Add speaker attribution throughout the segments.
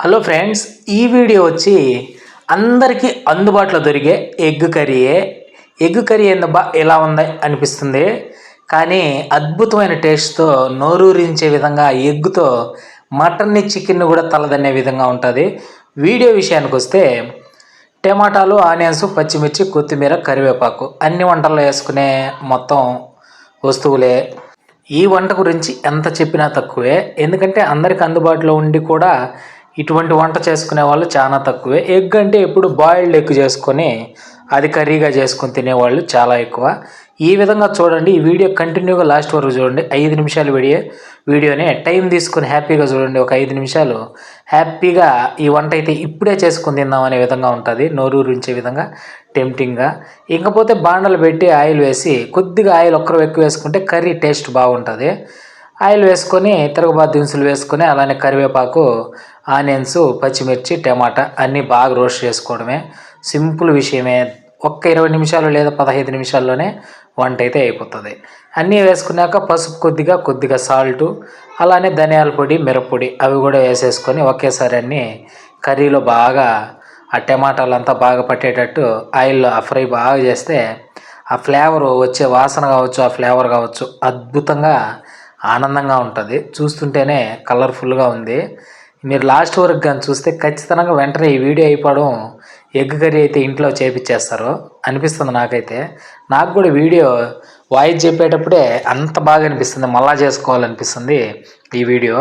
Speaker 1: Hello friends ఈ video వచ్చి అందరికీ అందుబాటులో దొరికే ఎగ్ కర్రీయే. ఎగ్ కర్రీ ఏందబ్బా ఎలా ఉంది అనిపిస్తుంది? కానీ అద్భుతమైన టేస్ట్తో నోరూరించే విధంగా ఎగ్గుతో మటన్ని చికెన్ని కూడా తలదన్నే విధంగా ఉంటుంది. వీడియో విషయానికి వస్తే టమాటాలు ఆనియన్స్ పచ్చిమిర్చి కొత్తిమీర కరివేపాకు అన్ని వంటల్లో వేసుకునే మొత్తం వస్తువులే. ఈ వంట గురించి ఎంత చెప్పినా తక్కువే. ఎందుకంటే అందరికి అందుబాటులో ఉండి కూడా ఇటువంటి వంట చేసుకునే వాళ్ళు చాలా తక్కువే. ఎగ్ అంటే ఎప్పుడు బాయిల్డ్ ఎగ్ చేసుకొని అది కర్రీగా చేసుకొని తినేవాళ్ళు చాలా ఎక్కువ. ఈ విధంగా చూడండి ఈ వీడియో కంటిన్యూగా లాస్ట్ వరకు చూడండి. ఐదు నిమిషాలు వీడియో వీడియోనే టైం తీసుకొని హ్యాపీగా చూడండి. ఒక ఐదు నిమిషాలు హ్యాపీగా ఈ వంట అయితే ఇప్పుడే చేసుకుని తిందాం అనే విధంగా ఉంటుంది. నోరూరించే విధంగా టెంప్టింగ్గా ఇంకపోతే బాండలు పెట్టి ఆయిల్ వేసి కొద్దిగా ఆయిల్ ఒక్కరు ఎక్కువ వేసుకుంటే కర్రీ టేస్ట్ బాగుంటుంది. ఆయిల్ వేసుకొని తిరగబాతు దినుసులు వేసుకొని అలానే కరివేపాకు ఆనియన్స్ పచ్చిమిర్చి టమాటా అన్నీ బాగా రోస్ట్ చేసుకోవడమే. సింపుల్ విషయమే. ఒక్క ఇరవై నిమిషాలు లేదా పదహైదు నిమిషాల్లోనే వంట అయితే అయిపోతుంది. అన్నీ వేసుకున్నాక పసుపు కొద్దిగా కొద్దిగా సాల్టు అలానే ధనియాల పొడి మిరప్పొడి అవి కూడా వేసేసుకొని ఒకేసారి అన్నీ కర్రీలో బాగా ఆ టమాటాలు అంతా బాగా పట్టేటట్టు ఆయిల్లో ఆ ఫ్రై బాగా చేస్తే ఆ ఫ్లేవర్ వచ్చే వాసన కావచ్చు ఆ ఫ్లేవర్ కావచ్చు అద్భుతంగా ఆనందంగా ఉంటుంది. చూస్తుంటేనే కలర్ఫుల్గా ఉంది. మీరు లాస్ట్ వరకు కానీ చూస్తే ఖచ్చితంగా వెంటనే ఈ వీడియో అయిపోవడం ఎగ్ కర్రీ అయితే ఇంట్లో చేపించేస్తారు అనిపిస్తుంది నాకైతే. నాకు కూడా వీడియో వాయిస్ చెప్పేటప్పుడే అంత బాగా అనిపిస్తుంది. మళ్ళా చేసుకోవాలనిపిస్తుంది ఈ వీడియో.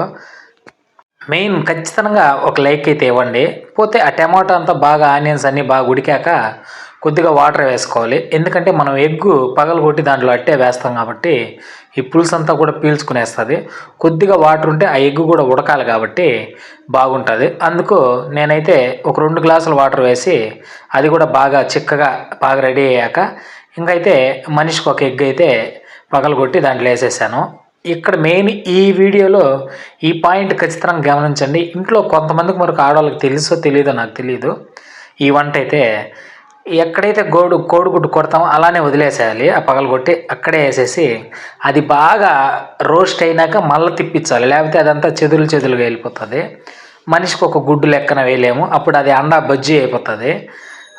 Speaker 1: మెయిన్ ఖచ్చితంగా ఒక లైక్ అయితే ఇవ్వండి. పోతే ఆ టమాటో అంతా బాగా ఆనియన్స్ అన్నీ బాగా ఉడికాక కొద్దిగా వాటర్ వేసుకోవాలి. ఎందుకంటే మనం ఎగ్గు పగలగొట్టి దాంట్లో అట్టే వేస్తాం కాబట్టి ఈ పులుసు అంతా కూడా పీల్చుకునేస్తుంది. కొద్దిగా వాటర్ ఉంటే ఆ ఎగ్గు కూడా ఉడకాలి కాబట్టి బాగుంటుంది. అందుకు నేనైతే ఒక రెండు గ్లాసులు వాటర్ వేసి అది కూడా బాగా చిక్కగా బాగా రెడీ అయ్యాక ఇంకైతే మనిషికి ఒక ఎగ్ అయితే పగలగొట్టి దాంట్లో వేసేసాను. ఇక్కడ మెయిన్ ఈ వీడియోలో ఈ పాయింట్ ఖచ్చితంగా గమనించండి. ఇంట్లో కొంతమందికి మనకు ఆడవాళ్ళకి తెలుసో తెలియదో నాకు తెలియదు ఈ వంట అయితే ఎక్కడైతే గోడు కోడిగుడ్డు కొడతామో అలానే వదిలేసేయాలి. ఆ పగలగొట్టి అక్కడే వేసేసి అది బాగా రోస్ట్ అయినాక మళ్ళీ తిప్పించాలి. లేకపోతే అదంతా చెదులు చెదులుగా వెళ్ళిపోతుంది. మనిషికి ఒక గుడ్డు లెక్కన వేయలేము. అప్పుడు అది అండా బజ్జీ అయిపోతుంది.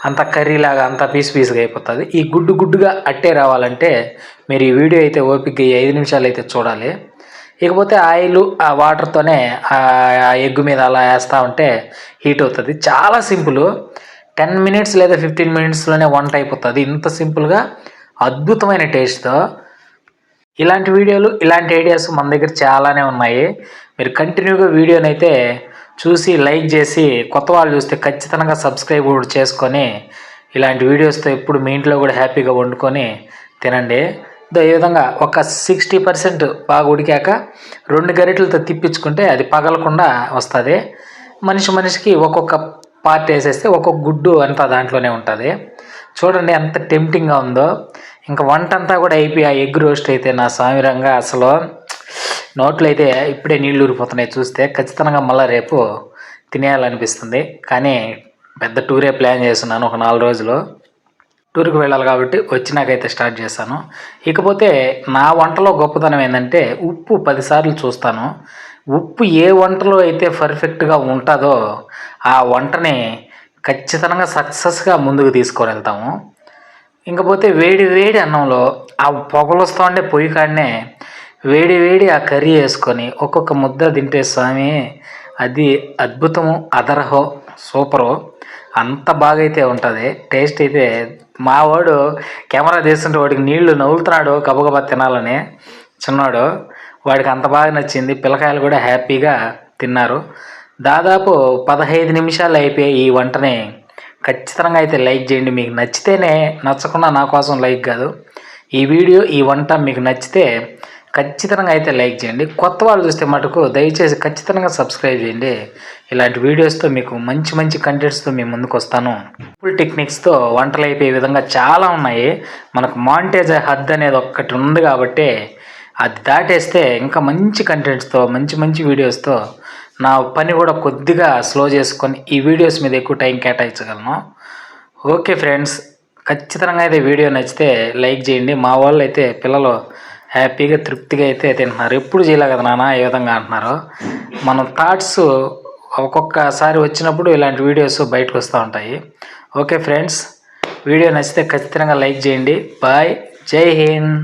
Speaker 1: అంత కర్రీలాగా అంత పీస్ పీస్గా అయిపోతుంది. ఈ గుడ్డు గుడ్డుగా అట్టే రావాలంటే మీరు ఈ వీడియో అయితే ఓపిక ఈ ఐదు నిమిషాలు అయితే చూడాలి. ఇకపోతే ఆయిల్ ఆ వాటర్తోనే ఆ ఎగ్ మీద అలా వేస్తూ ఉంటే హీట్ అవుతుంది. చాలా సింపుల్. టెన్ మినిట్స్ లేదా ఫిఫ్టీన్ మినిట్స్లోనే వంట అయిపోతుంది ఇంత సింపుల్గా అద్భుతమైన టేస్ట్తో. ఇలాంటి వీడియోలు ఇలాంటి ఐడియాస్ మన దగ్గర చాలానే ఉన్నాయి. మీరు కంటిన్యూగా వీడియోని అయితే చూసి లైక్ చేసి కొత్త వాళ్ళు చూస్తే ఖచ్చితంగా సబ్స్క్రైబ్ కూడా చేసుకొని ఇలాంటి వీడియోస్తో ఎప్పుడు మీ ఇంట్లో కూడా హ్యాపీగా వండుకొని తినండి. ఏ ఈ విధంగా ఒక సిక్స్టీ పర్సెంట్ బాగా ఉడికాక రెండు గరిటెలతో తిప్పించుకుంటే అది పగలకుండా వస్తుంది. మనిషి మనిషికి ఒక్కొక్క పార్ట్ వేసేస్తే ఒక్కొక్క గుడ్డు అంతా దాంట్లోనే ఉంటుంది. చూడండి ఎంత టెంప్టింగ్గా ఉందో. ఇంకా వంట అంతా కూడా అయిపోయి ఆ ఎగ్ రోస్ట్ అయితే నా సామిరంగా అసలు నోట్లో అయితే ఇప్పుడే నీళ్ళు ఊరిపోతున్నాయి చూస్తే. ఖచ్చితంగా మళ్ళీ రేపు తినేయాలనిపిస్తుంది. కానీ పెద్ద టూరే ప్లాన్ చేస్తున్నాను ఒక నాలుగు రోజులు. టూర్కి వెళ్ళాలి కాబట్టి వచ్చినాకైతే స్టార్ట్ చేశాను ఇకపోతే నా వంటలో గొప్పతనం ఏంటంటే ఉప్పు పదిసార్లు చూస్తాను. ఉప్పు ఏ వంటలో అయితే పర్ఫెక్ట్గా ఉంటుందో ఆ వంటని ఖచ్చితంగా సక్సెస్గా ముందుకు తీసుకొని వెళ్తాము. ఇంకపోతే వేడి వేడి అన్నంలో ఆ పొగలు వస్తూ ఉండే పొయ్యి కాడనే వేడి వేడి ఆ కర్రీ వేసుకొని ఒక్కొక్క ముద్ద తింటే స్వామి అది అద్భుతము అదరహో సూపరు. అంత బాగా అయితే ఉంటుంది. టేస్ట్ అయితే మా వాడు కెమెరా తీస్తుంటే వాడికి నీళ్ళు నవ్వులుతున్నాడు గబగబా తినాలని. చిన్నాడు వాడికి అంత బాగా నచ్చింది. పిల్లకాయలు కూడా హ్యాపీగా తిన్నారు. దాదాపు పదహైదు నిమిషాలు అయిపోయి ఈ వంటని ఖచ్చితంగా అయితే లైక్ చేయండి. మీకు నచ్చితేనే నచ్చకుండా నా కోసం లైక్ కాదు. ఈ వీడియో ఈ వంట మీకు నచ్చితే ఖచ్చితంగా అయితే లైక్ చేయండి. కొత్త వాళ్ళు చూస్తే మటుకు దయచేసి ఖచ్చితంగా సబ్స్క్రైబ్ చేయండి. ఇలాంటి వీడియోస్తో మీకు మంచి మంచి కంటెంట్స్తో మేము ముందుకు వస్తాను. ఫుల్ టెక్నిక్స్తో వంటలు అయిపోయే విధంగా చాలా ఉన్నాయి. మనకు మాంటేజ్ హద్ అనేది ఒక్కటి ఉంది కాబట్టి అది దాటేస్తే ఇంకా మంచి కంటెంట్స్తో మంచి మంచి వీడియోస్తో నా పని కూడా కొద్దిగా స్లో చేసుకొని ఈ వీడియోస్ మీద ఎక్కువ టైం కేటాయించగలను. ఓకే ఫ్రెండ్స్ ఖచ్చితంగా అయితే వీడియో నచ్చితే లైక్ చేయండి. మా వాళ్ళు అయితే పిల్లలు హ్యాపీగా తృప్తిగా అయితే తింటున్నారు. ఎప్పుడు చేయలే కదా నాన్న ఏ విధంగా అంటున్నారు? మనం థాట్స్ ఒక్కొక్కసారి వచ్చినప్పుడు ఇలాంటి వీడియోస్ బయటకు వస్తూ ఉంటాయి. ఓకే ఫ్రెండ్స్ వీడియో నచ్చితే ఖచ్చితంగా లైక్ చేయండి. బాయ్ జై హింద్.